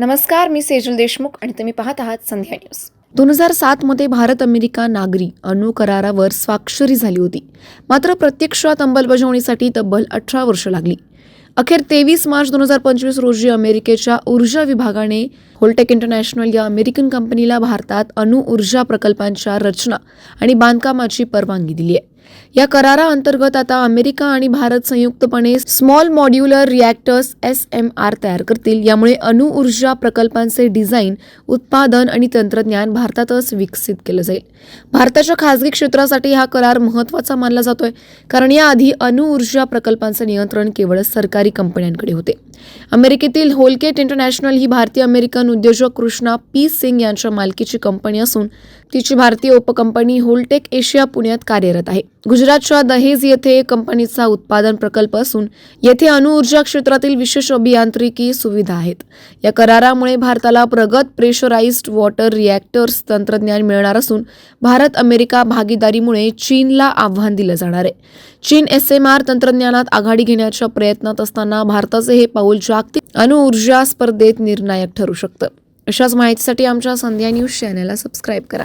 नमस्कार मी सेजल देशमुख आणि तुम्ही पाहत आहात संध्या न्यूज. दोन हजार सातमध्ये भारत अमेरिका नागरी अणु करारावर स्वाक्षरी झाली होती. मात्र प्रत्यक्षात अंमलबजावणीसाठी तब्बल अठरा वर्ष लागली. अखेर तेवीस मार्च दोन हजार पंचवीस रोजी अमेरिकेच्या ऊर्जा विभागाने होलटेक इंटरनॅशनल या अमेरिकन कंपनीला भारतात अणु ऊर्जा प्रकल्पांच्या रचना आणि बांधकामाची परवानगी दिली आहे. या कराराअंतर्गत आता अमेरिका आणि भारत संयुक्तपणे small modular reactors S M R तयार करतील. यामुळे अणुऊर्जा प्रकल्पांचे डिझाईन उत्पादन आणि तंत्रज्ञान भारतातच विकसित केलं जाईल. भारताच्या खासगी क्षेत्रासाठी हा करार महत्त्वाचा मानला जातोय. कारण याआधी अणुऊर्जा प्रकल्पांचे नियंत्रण केवळ सरकारी कंपन्यांकडे होते. अमेरिकेतील होलकेट इंटरनॅशनल ही भारतीय अमेरिकन उद्योजक कृष्णा पी सिंग यांच्या मालकीची कंपनी असून तिची भारतीय उपकंपनी होलटेक एशिया पुण्यात कार्यरत आहे. गुजरातच्या दहेज येथे कंपनीचा उत्पादन प्रकल्प असून येथे अणुऊर्जा क्षेत्रातील विशेष अभियांत्रिकी सुविधा आहेत. या करारामुळे भारताला प्रगत प्रेशराइज्ड वॉटर रिॲक्टर्स तंत्रज्ञान मिळणार असून भारत अमेरिका भागीदारीमुळे चीनला आव्हान दिलं जाणार आहे. चीन एस एम आर तंत्रज्ञानात आघाडी घेण्याच्या प्रयत्नात असताना भारताचे हे पाऊल जागतिक अणुऊर्जा स्पर्धेत निर्णायक ठरू शकतं. अशाच माहितीसाठी आमच्या संध्या न्यूज चॅनलला सबस्क्राईब करा.